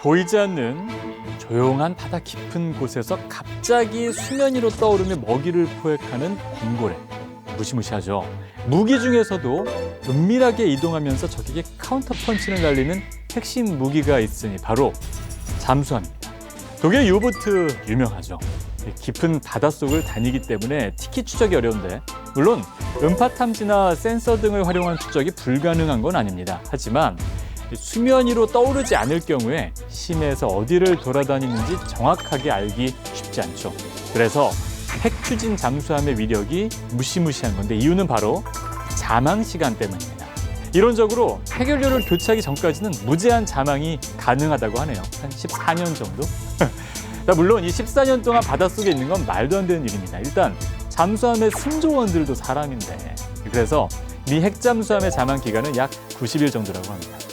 보이지 않는 조용한 바다 깊은 곳에서 갑자기 수면 위로 떠오르며 먹이를 포획하는 범고래. 무시무시하죠. 무기 중에서도 은밀하게 이동하면서 적에게 카운터 펀치를 날리는 핵심 무기가 있으니 바로 잠수함입니다. 독일 유보트 유명하죠. 깊은 바닷속을 다니기 때문에 티켓 추적이 어려운데 물론 음파 탐지나 센서 등을 활용한 추적이 불가능한 건 아닙니다. 하지만 수면 위로 떠오르지 않을 경우에 심해에서 어디를 돌아다니는지 정확하게 알기 쉽지 않죠. 그래서 핵 추진 잠수함의 위력이 무시무시한 건데 이유는 바로 자망 시간 때문입니다. 이론적으로 핵연료를 교체하기 전까지는 무제한 자망이 가능하다고 하네요. 한 14년 정도? 자, 물론 이 14년 동안 바닷속에 있는 건 말도 안 되는 일입니다. 일단 잠수함의 승조원들도 사람인데 그래서 미 핵잠수함의 자망 기간은 약 90일 정도라고 합니다.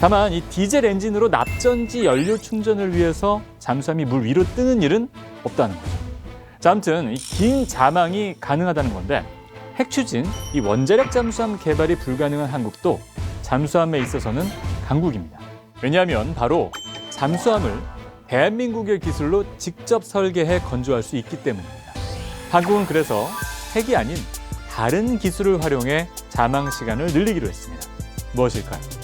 다만 이 디젤 엔진으로 납전지 연료 충전을 위해서 잠수함이 물 위로 뜨는 일은 없다는 거죠. 자, 아무튼 이긴 자망이 가능하다는 건데 핵 추진, 이 원자력 잠수함 개발이 불가능한 한국도 잠수함에 있어서는 강국입니다. 왜냐하면 바로 잠수함을 대한민국의 기술로 직접 설계해 건조할 수 있기 때문입니다. 한국은 그래서 핵이 아닌 다른 기술을 활용해 자망 시간을 늘리기로 했습니다. 무엇일까요?